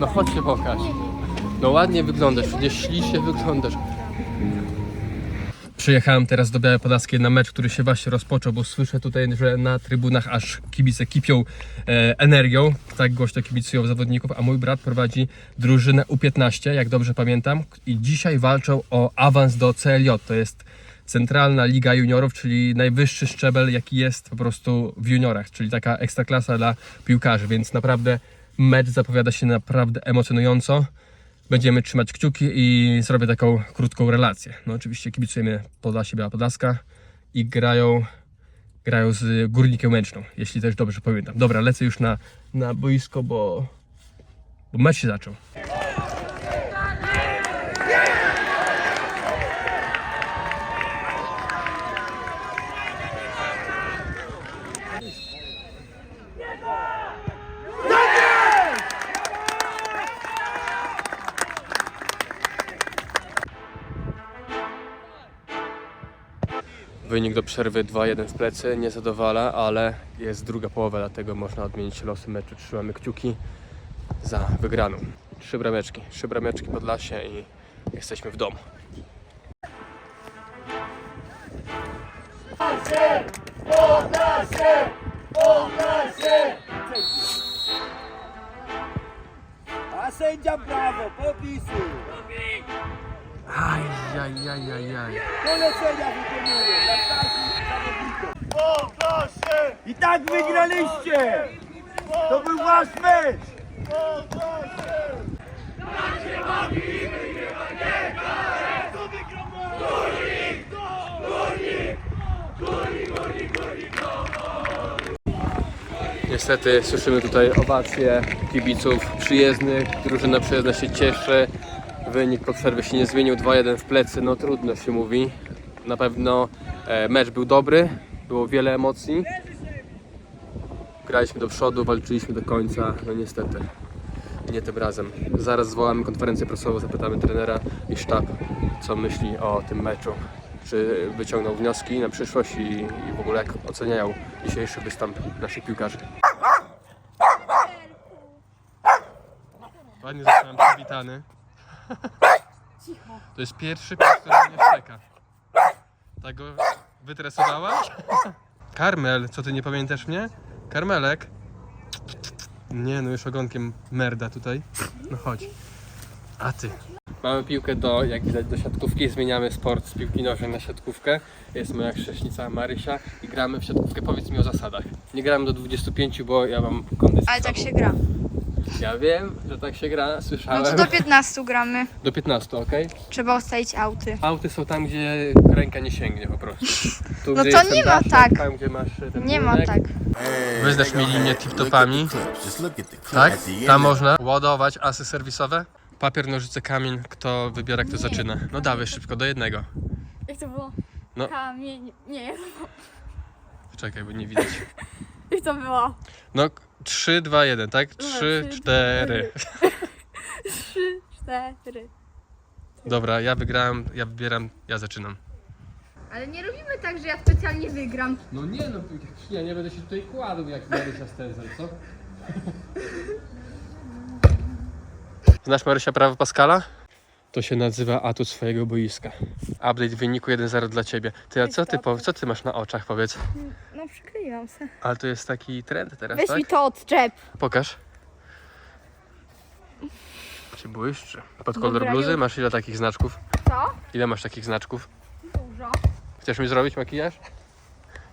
No chodź się pokaż. No ładnie wyglądasz, przecież ślicznie wyglądasz. Przyjechałem teraz do Białej Podlaskiej na mecz, który się właśnie rozpoczął, bo słyszę tutaj, że na trybunach aż kibice kipią e, energią. Tak głośno kibicują zawodników, a mój brat prowadzi drużynę U15, jak dobrze pamiętam. I dzisiaj walczą o awans do CLJ. To jest Centralna Liga Juniorów, czyli najwyższy szczebel, jaki jest po prostu w juniorach, czyli taka ekstraklasa dla piłkarzy, więc naprawdę mecz zapowiada się naprawdę emocjonująco. Będziemy trzymać kciuki i zrobię taką krótką relację. No oczywiście kibicujemy Podlasie Biała Podlaska i grają, grają z Górnikiem Łęczną, jeśli też dobrze pamiętam. Dobra, lecę już na, na boisko, bo, bo mecz się zaczął. Wynik do przerwy 2-1 w plecy nie zadowala, ale jest druga połowa, dlatego można odmienić losy meczu. Trzymamy kciuki za wygraną. Trzy brameczki, trzy brameczki Podlasie i jesteśmy w domu. A sędzia brawo, popisy. Ajajajajaj. Polecenia wykonuje dla naszych zawodników. I tak wygraliście! To był wasz mecz! Niestety słyszymy tutaj owacje kibiców przyjezdnych. Drużyna przyjezdna się cieszy. Wynik po przerwie się nie zmienił. 2-1 w plecy. No trudno się mówi. Na pewno e, mecz był dobry. Było wiele emocji. Graliśmy do przodu, walczyliśmy do końca. No niestety. Nie tym razem. Zaraz zwołamy konferencję prasową, zapytamy trenera i sztab, co myśli o tym meczu. Czy wyciągnął wnioski na przyszłość i, i w ogóle jak oceniają dzisiejszy występ naszych piłkarzy. Ładnie zostałem przywitany. To jest pierwszy pies, który mnie szczeka. Tak go wytresowałaś? Karmel, co ty nie pamiętasz mnie? Karmelek? Nie, no już ogonkiem merda tutaj. No chodź. A ty. Mamy piłkę do, jak widać, do siatkówki. Zmieniamy sport z piłki nożnej na siatkówkę. Jest moja chrześnica Marysia i gramy w siatkówkę. Powiedz mi o zasadach. Nie gramy do 25, bo ja mam kondycję. Ale tak się gra. Ja wiem, że tak się gra, No słyszałem. to do 15 gramy. Do 15, ok? Trzeba ustalić auty. Auty są tam, gdzie ręka nie sięgnie po prostu. Tu, No gdzie to jest ten nie ma daszek, tak. Tam, gdzie masz ten Nie ma tak. Wyznasz mi linię tip-topami. Tak? Tam można ładować asy serwisowe. Papier, nożyce, kamień. Kto wybiera, kto zaczyna. No dawaj szybko, do jednego. Jak to było? No. Kamień. Nie, Czekaj, bo nie widać. jak to było? No, 3, 2, 1, tak? 3, trzy, 4. Trzy, cztery. Dobra, ja wygrałem, ja wybieram, ja zaczynam. Ale nie robimy tak, że ja specjalnie wygram. No nie no, ja nie będę się tutaj kładł jak Marysia Stenzel, co? Znasz Marysia prawo Pascala? To się nazywa atut swojego boiska. Update wyniku 1-0 dla ciebie. Ty, a co ty, po, co ty masz na oczach, powiedz? Przykleiłam się. Ale to jest taki trend teraz, Weź tak? mi to odczep. Pokaż. Czy błyszczy? Pod kolor Dobra, bluzy już. masz ile takich znaczków? Co? Ile masz takich znaczków? Dużo. Chcesz mi zrobić makijaż?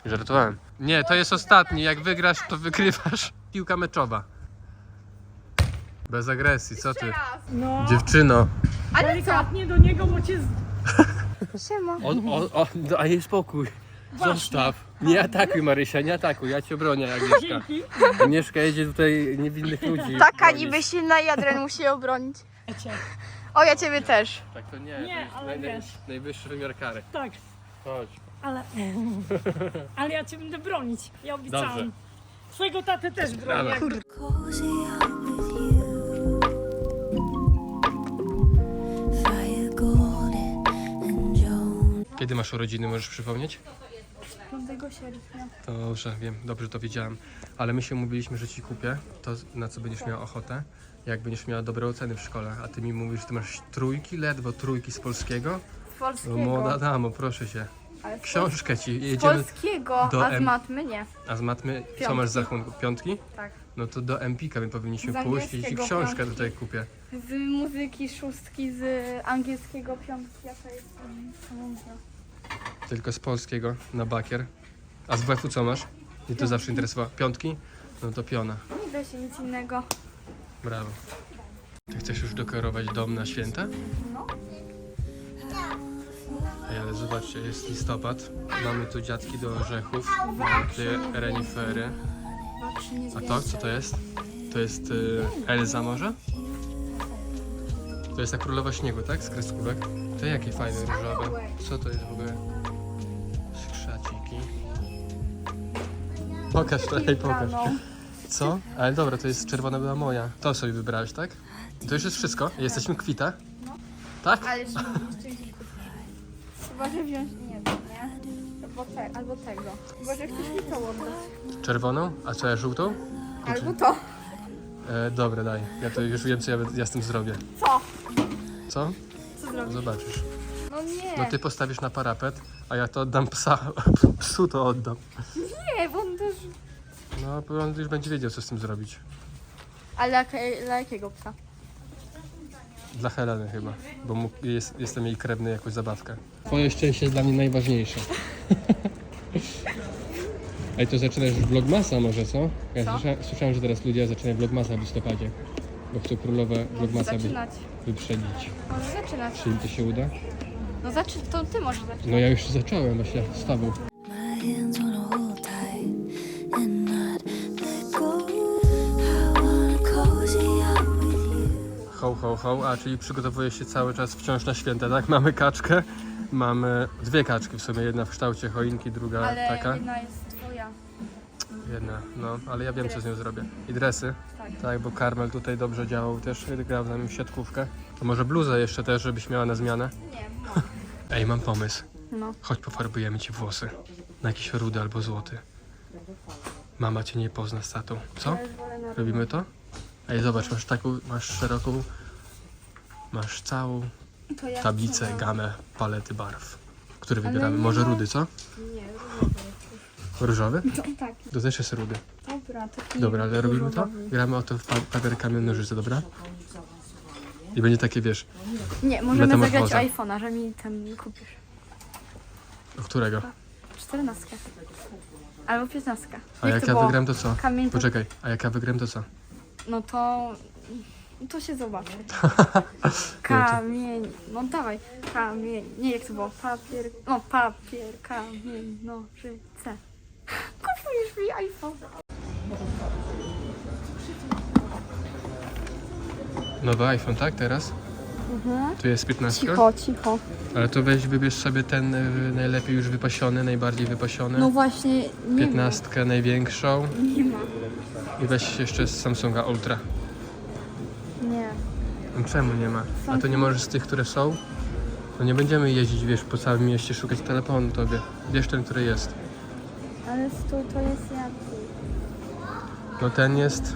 Żartowałem. Nie, to jest ostatni. Jak wygrasz, to wygrywasz. Piłka meczowa. Bez agresji, co ty? No, Dziewczyno. delikatnie do niego, bo cię z... Siema. O, o, o, daj jej spokój. Zostaw. Nie atakuj Marysia, nie atakuj. Ja cię bronię, Agnieszka. Dzięki. Agnieszka jedzie tutaj niewinnych ludzi. Taka bronić. niby silna Jadren musi ją obronić. Ecie. O, ja ciebie też. Tak to nie, Nie, to jest ale naj, naj, wiesz. najwyższy wymiar kary. Tak, Chodź. ale... Ale ja cię będę bronić. Ja obiecałam. Dobrze. Twojego tatę też bronię. Dawaj. jak Cozy up with you. Fire golden and Joan. Kiedy masz urodziny, możesz przypomnieć? 5 sierpnia. Dobrze, wiem, dobrze to wiedziałem. Ale my się umówiliśmy, że ci kupię to, na co będziesz miała ochotę, jak będziesz miała dobre oceny w szkole. A ty mi mówisz, że ty masz trójki, ledwo trójki z polskiego? Z No, polskiego. młoda damo, proszę się. Ale z Książkę ci, Z jedziemy. polskiego, do a z M. matmy nie. A z matmy, co Piątki. masz za rachunku? Piątki? Tak. No to do Empika my powinniśmy Z pójść i ci angielskiego książkę piątki. tutaj kupię. Z muzyki szóstki, z angielskiego piątki, a to jest um, samąca. Tylko z polskiego na bakier. A z WF-u co masz? Mnie to zawsze interesowało. Piątki? No to piona. Nie da się nic innego. Brawo. Ty chcesz już dekorować dom na święta? No. Ej, ale zobaczcie, jest listopad. Mamy tu dziadki do orzechów, te renifery. A to, co to jest? To jest y, Elza może? To jest ta królowa śniegu, tak? Z kreskówek. To jakie fajne różowe. Co to jest w ogóle? Pokaż to, ej, pokaż. Co? Ale dobra, to jest czerwona była moja. To sobie wybrałeś, tak? To już jest wszystko? Jesteśmy kwita? Tak? Ale jeszcze jeszcze gdzieś kupić. Chyba, że wziąć nie wiem, nie? Albo, te, albo tego. Chyba, że ktoś mi to oddać. Czerwoną? A co ja żółtą? Albo to. E, dobra, daj. Ja to już wiem, co ja, ja z tym zrobię. Co? Co? Co? Zobaczysz. No nie. No ty postawisz na parapet, a ja to oddam psa. Psu to oddam. Nie, bo on też... No, bo on już będzie wiedział, co z tym zrobić. Ale jak, dla jakiego psa? Dla Heleny chyba, bo mu, jest, jestem jej krewny jakąś zabawkę. Twoje szczęście jest dla mnie najważniejsze. Ej, to zaczynasz już vlogmasa może, co? Ja Co? Słyszałem, słyszałem, że teraz ludzie zaczynają vlogmasa w listopadzie. Bo chcą królowe vlogmasa wy, zaczynać. wyprzedzić. Może zaczynać. Czy im to się uda? No zaczy... to ty możesz zaczynać. No ja już zacząłem właśnie z tobą. My hands Ho, ho, ho, a czyli przygotowuje się cały czas wciąż na święta, tak? Mamy kaczkę, mamy dwie kaczki w sumie, jedna w kształcie choinki, druga Ale taka. jedna jest twoja. Jedna, no, ale ja wiem co z nią zrobię. I dresy, Tak. tak, bo Karmel tutaj dobrze działał też, grał na nim siatkówkę. To może bluzę jeszcze też, żebyś miała na zmianę? Nie, no. Ej, mam pomysł. No. Chodź pofarbujemy ci włosy. Na jakiś rudy albo złoty. Mama cię nie pozna z tatą. Co? Robimy to? Ej, zobacz, masz taką, masz szeroką, masz całą to ja tablicę, gamę, palety barw. Który Ale wybieramy? nie Może ma- rudy, co? Nie, Różowy? to tak. To też jest rudy. Dobra, taki Dobra, ale robimy to? różowy. Gramy o to w pa- papier, kamień, nożyce, dobra? I będzie takie, wiesz, Nie, możemy Metamorfoza. zagrać iPhone'a, że mi ten kupisz. o którego? Czternastkę. Albo piętnastkę. A jak to ja było? wygram, to co? Kamień to... Poczekaj, a jak ja wygram, to co? No to... To się zobaczy. Kamień... No dawaj. Kamień... Nie, jak to było? Papier... No, papier, kamień, nożyce. Kupujesz mi iPhone. Nowy iPhone, tak, teraz? Tu jest 15. Cicho, cicho. Ale to weź, wybierz sobie ten y, najlepiej już wypasiony, najbardziej wypasiony. No właśnie, nie 15 największą ma. Nie ma. i weź jeszcze z Samsunga Ultra. No Czemu nie ma? A to nie możesz z tych, które są? No nie będziemy jeździć, wiesz, po całym mieście szukać telefonu tobie. Bierz ten, który jest. Ale stół to jest jaki? No ten jest...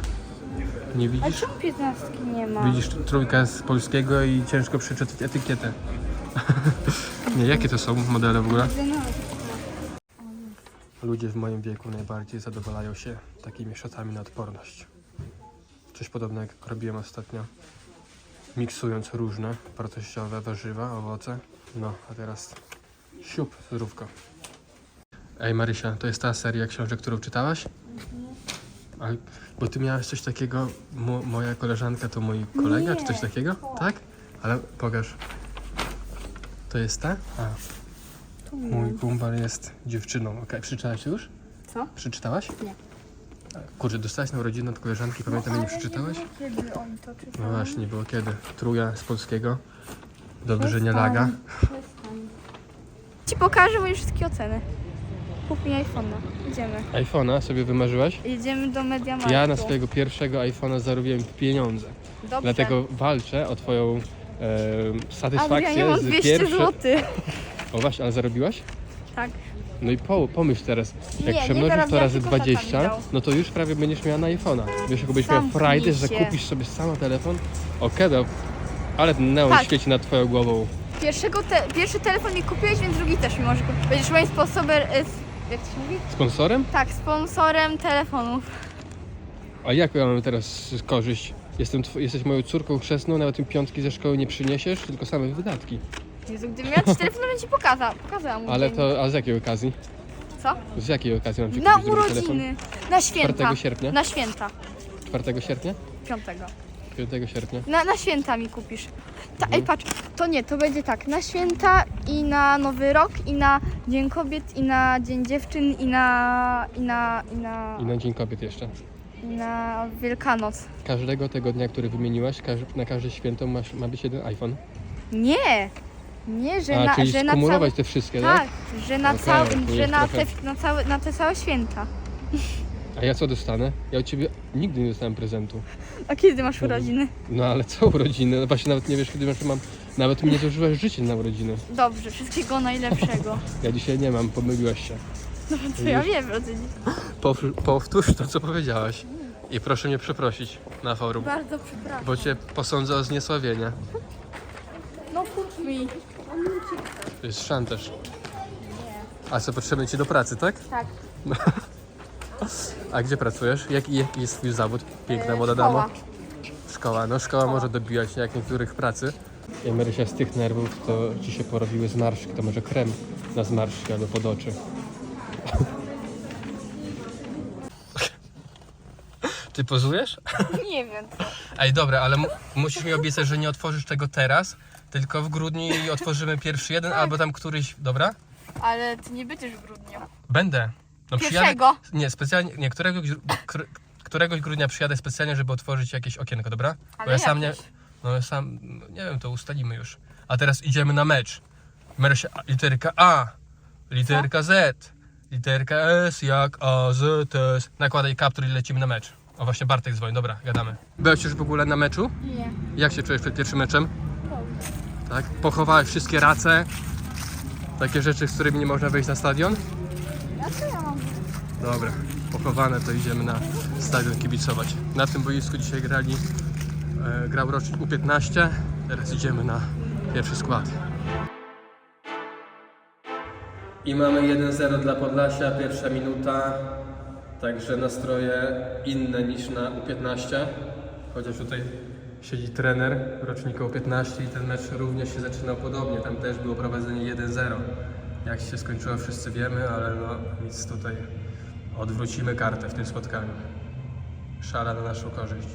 Nie A widzisz? czemu piętnastki nie ma? Widzisz trójkę z polskiego i ciężko przeczytać etykietę. nie, jakie to są modele w ogóle? Ludzie w moim wieku najbardziej zadowalają się takimi szatami na odporność. Coś podobnego jak robiłem ostatnio. Miksując różne wartościowe warzywa, owoce. No, a teraz siup, zdrówko. Ej Marysia, to jest ta seria książek, którą czytałaś? A, bo ty miałaś coś takiego, mo, moja koleżanka to mój kolega, czy coś takiego? Tak? Ale pokaż. To jest ta? A, mój kumpel jest dziewczyną. Okej, przeczytałaś już? Co? Przeczytałaś? Nie. Kurczę, dostałaś na urodziny od koleżanki, pamiętam, nie przeczytałaś? Kiedy oni to czytają? No właśnie, nie było kiedy. Truja z polskiego. Dobrze, że nie laga. Ci pokażę moje wszystkie oceny. Kup mi iPhone'a. Idziemy. iPhone'a sobie wymarzyłaś? Jedziemy do Mediamarktu. Ja na swojego pierwszego iPhone'a zarobiłem pieniądze. Dobrze. Dlatego walczę o twoją e, Ale satysfakcję ja nie mam z 200 pierwsze... zł. O właśnie, ale zarobiłaś? Tak. No i po, pomyśl teraz, jak Nie, nie przemnożysz to razy tylko tata 20, mi dał. no to już prawie będziesz miała na iPhone'a. Wiesz, jak będziesz miała Zamknij frajdę, że się. kupisz sobie sama telefon? O, kedał. Ale neon Tak. świeci nad twoją głową. Pierwszego te, pierwszy telefon mi kupiłeś, więc drugi też mi możesz kupić. Będziesz moim sponsorem, e, s- jak to się mówi? Sponsorem? Tak, sponsorem telefonów. A jak ja mam teraz korzyść? Jestem tw- jesteś moją córką chrzestną, nawet mi piątki ze szkoły nie przyniesiesz, tylko same wydatki. Jezu, gdybym miała ci telefon, to bym ci pokazał. Pokazałam mu Ale dzień. to, a z jakiej okazji? Co? Z jakiej okazji mam ci Na kupić drugi telefon? urodziny. Na święta. 4 sierpnia? Na święta. 4 sierpnia? Piątego. 5 sierpnia? Na, na święta mi kupisz. Ta, Ej, patrz, to nie, to będzie tak. Na święta i na Nowy Rok, i na Dzień Kobiet, i na Dzień Dziewczyn, i na. i na. i na. I na Dzień Kobiet jeszcze. i na Wielkanoc. Każdego tego dnia, który wymieniłaś, każ- na każde święto masz, ma być jeden iPhone. Nie! Nie, że A, na. czyli że na skumulować te wszystkie, tak? Tak, że na, Okej, cał... to że jest na, trochę- te, na, całe, na te całe święta. A ja co dostanę? Ja od ciebie nigdy nie dostałem prezentu. A kiedy masz urodziny? No ale co urodziny? No właśnie nawet nie wiesz, kiedy masz, mam... Nawet mi nie zużywasz życie na urodziny. Dobrze, wszystkiego najlepszego. Ja dzisiaj nie mam, pomyliłaś się. Co ja wiem, rodziny. Powtór- Powtórz to, co powiedziałaś. I proszę mnie przeprosić na forum, Bardzo przepraszam. bo cię posądzę o zniesławienie. No kup mi. To jest szantaż. A co, potrzebny ci do pracy, tak? Tak. A gdzie pracujesz? Jaki, jaki jest twój zawód? Piękna młoda E, szkoła. dama. Szkoła. No szkoła może dobijać jak niektórych pracy. Ja Marysia z tych nerwów to ci się porobiły zmarszczki, to może krem na zmarszczki albo pod oczy. Ty pozujesz? Nie wiem. Ej, dobra, ale mu- musisz mi obiecać, że nie otworzysz tego teraz, tylko w grudniu otworzymy pierwszy jeden, albo tam któryś, dobra? Ale ty nie będziesz w grudniu. Będę. No Pierwszego? Nie, specjalnie, nie, któregoś, kr- któregoś grudnia przyjadę specjalnie, żeby otworzyć jakieś okienko, dobra? Ale ja sam nie, jakieś? no ja sam, no nie wiem, to ustalimy już. A teraz idziemy na mecz. Mersia, literka A, literka Z, literka S, jak A, Z, T, S. Nakładaj kaptur i lecimy na mecz. O właśnie Bartek dzwoni, dobra, gadamy. Byłeś już w ogóle na meczu? Nie. Jak się czujesz przed pierwszym meczem? Tak? Pochowałeś wszystkie race? Takie rzeczy, z którymi nie można wejść na stadion? Ja co ja mam? Dobra, pochowane to idziemy na stadion kibicować. Na tym boisku dzisiaj grali, e, grał rocznik U15, teraz idziemy na pierwszy skład. I mamy 1-0 dla Podlasia, pierwsza minuta, także nastroje inne niż na U15, chociaż tutaj siedzi trener rocznika U15 i ten mecz również się zaczynał podobnie, tam też było prowadzenie 1-0. Jak się skończyło wszyscy wiemy, ale no nic tutaj Odwrócimy kartę w tym spotkaniu. Szara na naszą korzyść.